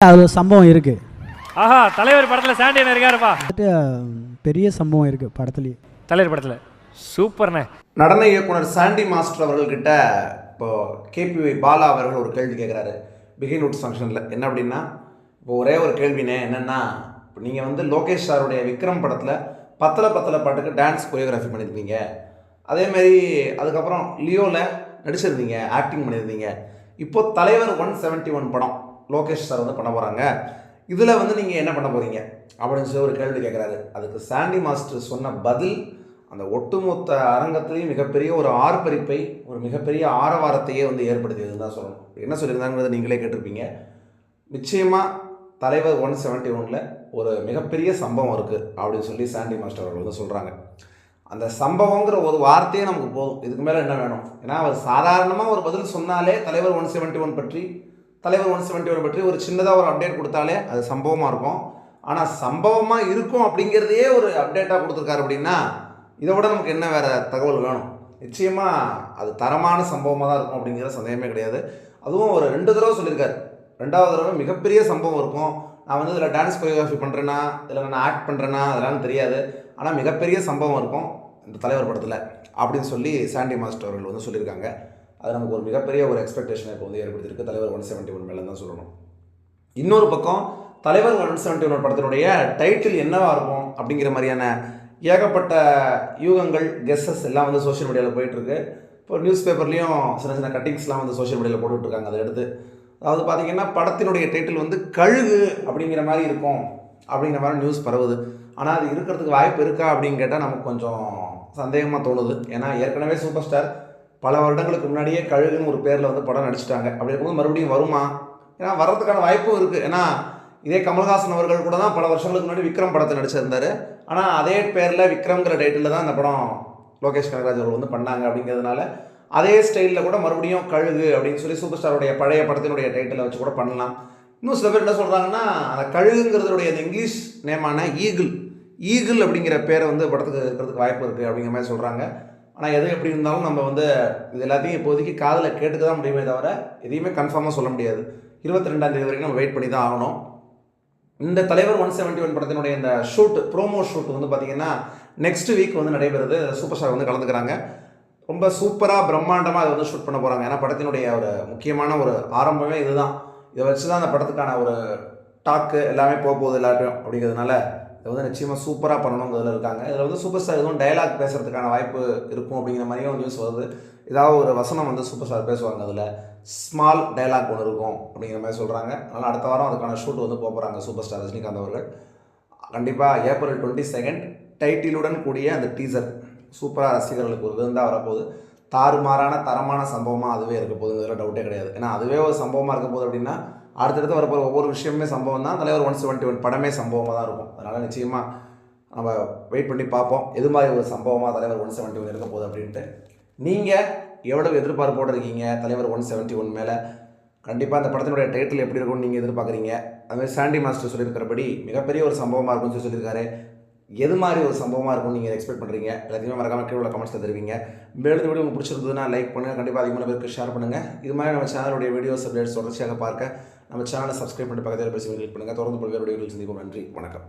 அது ஒரு சம்பவம் இருக்குது ஆஹா தலைவர் படத்துல சாண்டியன் இருக்காருப்பா. பெரிய சம்பவம் இருக்குது படத்துலேயே. தலைவர் படத்துல. சூப்பர்ண்ணே. நடன இயக்குனர் சாண்டி மாஸ்டர் அவர்கள்கிட்ட இப்போ கேபிஒய் பாலா அவர்கள் ஒரு கேள்வி கேட்குறாரு பிகின் உட்ஸ் ஃபங்க்ஷனில் என்ன அப்படின்னா இப்போ ஒரே ஒரு கேள்வினே என்னென்னா இப்போ நீங்கள் வந்து லோகேஷ் சாருடைய விக்ரம் படத்தில் பத்தல பத்தல பாட்டுக்கு டான்ஸ் கொரியோகிராஃபி பண்ணியிருந்தீங்க அதேமாரி அதுக்கப்புறம் லியோவில் நடிச்சிருந்தீங்க ஆக்டிங் பண்ணியிருந்தீங்க இப்போ தலைவர் ஒன் செவன்ட்டி ஒன் படம். லோகேஷ் சார் வந்து பண்ண போகிறாங்க இதில் வந்து நீங்கள் என்ன பண்ண போகிறீங்க அப்படின்னு சொல்லி ஒரு கேள்வி கேட்குறாரு அதுக்கு சாண்டி மாஸ்டர் சொன்ன பதில் அந்த ஒட்டுமொத்த அரங்கத்திலையும் மிகப்பெரிய ஒரு ஆர்ப்பரிப்பை ஒரு மிகப்பெரிய ஆரவாரத்தையே வந்து ஏற்படுத்தியதுன்னு தான் சொல்லணும். என்ன சொல்லியிருந்தாங்கிறது நீங்களே கேட்டிருப்பீங்க. நிச்சயமாக தலைவர் ஒன் செவன்ட்டி ஒனில் ஒரு மிகப்பெரிய சம்பவம் இருக்குது அப்படின்னு சொல்லி சாண்டி மாஸ்டர் அவர்கள் வந்து சொல்கிறாங்க அந்த சம்பவங்கிற ஒரு வார்த்தையே நமக்கு போதும். இதுக்கு மேலே என்ன வேணும்? ஏன்னா அவர் சாதாரணமாக ஒரு பதில் சொன்னாலே தலைவர் ஒன் செவன்ட்டி ஒன் பற்றி தலைவர் ஒன் செவன்ட்டி ஒன் பற்றி ஒரு சின்னதாக ஒரு அப்டேட் கொடுத்தாலே அது சம்பவமாக இருக்கும். ஆனால் சம்பவமாக இருக்கும் அப்படிங்கிறதையே ஒரு அப்டேட்டாக கொடுத்துருக்காரு அப்படின்னா இதை விட நமக்கு என்ன வேறு தகவல் வேணும்? நிச்சயமாக அது தரமான சம்பவமாக தான் இருக்கும் அப்படிங்கிற சந்தேகமே கிடையாது. அதுவும் ஒரு ரெண்டு தடவை சொல்லியிருக்காரு. ரெண்டாவது தடவை மிகப்பெரிய சம்பவம் இருக்கும். நான் வந்து இதில் டான்ஸ் கொரியோகிராஃபி பண்ணுறேன்னா இதில் நான் ஆக்ட் பண்ணுறேன்னா அதெல்லாம் தெரியாது. ஆனால் மிகப்பெரிய சம்பவம் இருக்கும் இந்த தலைவர் படத்தில் அப்படின்னு சொல்லி சாண்டி மாஸ்டர் அவர்கள் வந்து சொல்லியிருக்காங்க. அது நமக்கு ஒரு மிகப்பெரிய ஒரு எக்ஸ்பெக்டேஷனை இப்போ வந்து ஏற்படுத்தியிருக்கு. தலைவர் ஒன் செவன்ட்டி ஒன் மேலே தான் சொல்லணும். இன்னொரு பக்கம் தலைவர் ஒன் செவன்ட்டி ஒன் படத்தினுடைய டைட்டில் என்னவாக இருக்கும் அப்படிங்கிற மாதிரியான ஏகப்பட்ட யூகங்கள் கெஸ்ஸஸ் எல்லாம் வந்து சோஷியல் மீடியாவில் போயிட்டுருக்கு. இப்போ நியூஸ் பேப்பர்லேயும் சின்ன சின்ன கட்டிங்ஸ்லாம் வந்து சோஷியல் மீடியாவில் போட்டுட்ருக்காங்க அதை எடுத்து அதாவது பார்த்தீங்கன்னா படத்தினுடைய டைட்டில் வந்து கழுகு அப்படிங்கிற மாதிரி இருக்கும் அப்படிங்கிற மாதிரி நியூஸ் பரவுது. ஆனால் அது இருக்கிறதுக்கு வாய்ப்பு இருக்கா அப்படின்னு கேட்டால் நமக்கு கொஞ்சம் சந்தேகமாக தோணுது. ஏன்னா ஏற்கனவே சூப்பர் ஸ்டார் பல வருடங்களுக்கு முன்னாடியே கழுகுன்னு ஒரு பேரில் வந்து படம் நடிச்சிட்டாங்க. அப்படி இருக்கும்போது மறுபடியும் வருமா? ஏன்னா வர்றதுக்கான வாய்ப்பும் இருக்குது ஏன்னா இதே கமல்ஹாசன் அவர்கள் கூட தான் பல வருஷங்களுக்கு முன்னாடி விக்ரம் படத்தை நடிச்சிருந்தாரு. ஆனால் அதே பேரில் விக்ரம்ங்கிற டைட்டில் தான் அந்த படம் லோகேஷ் கனகராஜ் அவர்கள் வந்து பண்ணாங்க அப்படிங்கிறதுனால அதே ஸ்டைலில் கூட மறுபடியும் கழுகு அப்படின்னு சொல்லி சூப்பர் ஸ்டாருடைய பழைய படத்தினுடைய டைட்டிலை வச்சு கூட பண்ணலாம். இன்னும் சில பேர் என்ன சொல்கிறாங்கன்னா அந்த கழுகுங்கிறதுடைய அந்த இங்கிலீஷ் நேமான ஈகிள் ஈகிள் அப்படிங்கிற பேரை வந்து படத்துக்கு இருக்கிறதுக்கு வாய்ப்பு இருக்குது அப்படிங்கிற மாதிரி சொல்கிறாங்க ஆனால் எது எப்படி இருந்தாலும் நம்ம வந்து இது எல்லாத்தையும் இப்போதைக்கு காதில் கேட்டுக்க தான் முடியுமே தவிர எதையுமே கன்ஃபார்மாக சொல்ல முடியாது. இருபத்தி ரெண்டாம் தேதி வரைக்கும் நம்ம வெயிட் பண்ணி தான் ஆகணும். இந்த தலைவர் ஒன் செவன்ட்டி ஒன் படத்தினுடைய இந்த ஷூட் ப்ரோமோ ஷூட் வந்து பார்த்தீங்கன்னா நெக்ஸ்ட் வீக் வந்து நடைபெறுது. சூப்பர் ஸ்டார் வந்து கலந்துக்கிறாங்க. ரொம்ப சூப்பராக பிரம்மாண்டமாக அதை வந்து ஷூட் பண்ண போகிறாங்க ஏன்னா படத்தினுடைய ஒரு முக்கியமான ஒரு ஆரம்பமே இதுதான். இதை வச்சு தான் அந்த படத்துக்கான ஒரு டாக்கு எல்லாமே போக போகுது எல்லாத்தையும் அப்படிங்கிறதுனால இதை வந்து நிச்சயமாக சூப்பராக பண்ணணுங்கிறதுல இருக்காங்க. இதில் வந்து சூப்பர் ஸ்டார் எதுவும் டைலாக் பேசுகிறதுக்கான வாய்ப்பு இருக்கும் அப்படிங்கிற மாதிரியும் நியூஸ் வருது. ஏதாவது ஒரு வசனம் வந்து சூப்பர் ஸ்டார் பேசுவாங்க அதில். ஸ்மால் டைலாக் ஒன்று இருக்கும் அப்படிங்கிற மாதிரி சொல்கிறாங்க அதனால் அடுத்த வாரம் அதுக்கான ஷூட் வந்து போக போகிறாங்க சூப்பர் ஸ்டார் ரஜினிகாந்த் அவர்கள். கண்டிப்பாக ஏப்ரல் டுவெண்ட்டி செகண்ட் டைட்டிலுடன் கூடிய அந்த டீசர் சூப்பராக ரசிகர்களுக்கு ஒரு விருந்தாக வரப்போகுது. தாறுமாறான தரமான சம்பவமாக அதுவே இருக்க போகுதுங்கிறதுல டவுட்டே கிடையாது. ஏன்னா அதுவே ஒரு சம்பவமாக இருக்க போகுது அப்படின்னா அடுத்தடுத்து வரப்போகிற ஒவ்வொரு விஷயமே சம்பவம் தான். தலைவர் ஒன் செவன்ட்டி ஒன் படமே சம்பவமாக தான் இருக்கும். அதனால் நிச்சயமாக நம்ம வெயிட் பண்ணி பார்ப்போம். எது மாதிரி ஒரு சம்பவமாக தலைவர் ஒன் செவன்ட்டி ஒன் இருக்க போகுது அப்படின்ட்டு. நீங்கள் எவ்வளவு எதிர்பார்ப்போடு இருக்கீங்க? தலைவர் ஒன் செவன்ட்டி ஒன் மேலே. கண்டிப்பாக அந்த படத்தினுடைய டைட்டில் எப்படி இருக்கும்னு நீங்கள் எதிர்பார்க்குறீங்க. அதுமாதிரி சாண்டி மாஸ்டர் சொல்லியிருக்கிறபடி மிகப்பெரிய ஒரு சம்பவமாக இருக்கும்னு சொல்லி சொல்லியிருக்காரு. எது மாதிரி ஒரு சம்பவமாக இருக்கும் நீங்கள் எக்ஸ்பெக்ட் பண்ணுறீங்க எல்லாத்தையுமே மறக்காமல் கீழே உள்ள கமெண்ட்ஸில் தருவீங்க. மேலும் வீடியோ உங்களுக்கு பிடிச்சிருந்ததுன்னா லைக் பண்ணுங்கள் கண்டிப்பாக அதிகமான பேருக்கு ஷேர் பண்ணுங்கள் இது மாதிரி நம்ம சேனலுடைய வீடியோஸ் அப்டேட்ஸ் தொடர்ச்சியாக பார்க்க நம்ம சேனலை சப்ஸ்கிரைப் பண்ணி பக்கத்தில் பேசி கிளிக் பண்ணுங்கள் தொடர்ந்து பல்வேறு வீடியோவில் சந்திக்கும் நன்றி. வணக்கம்.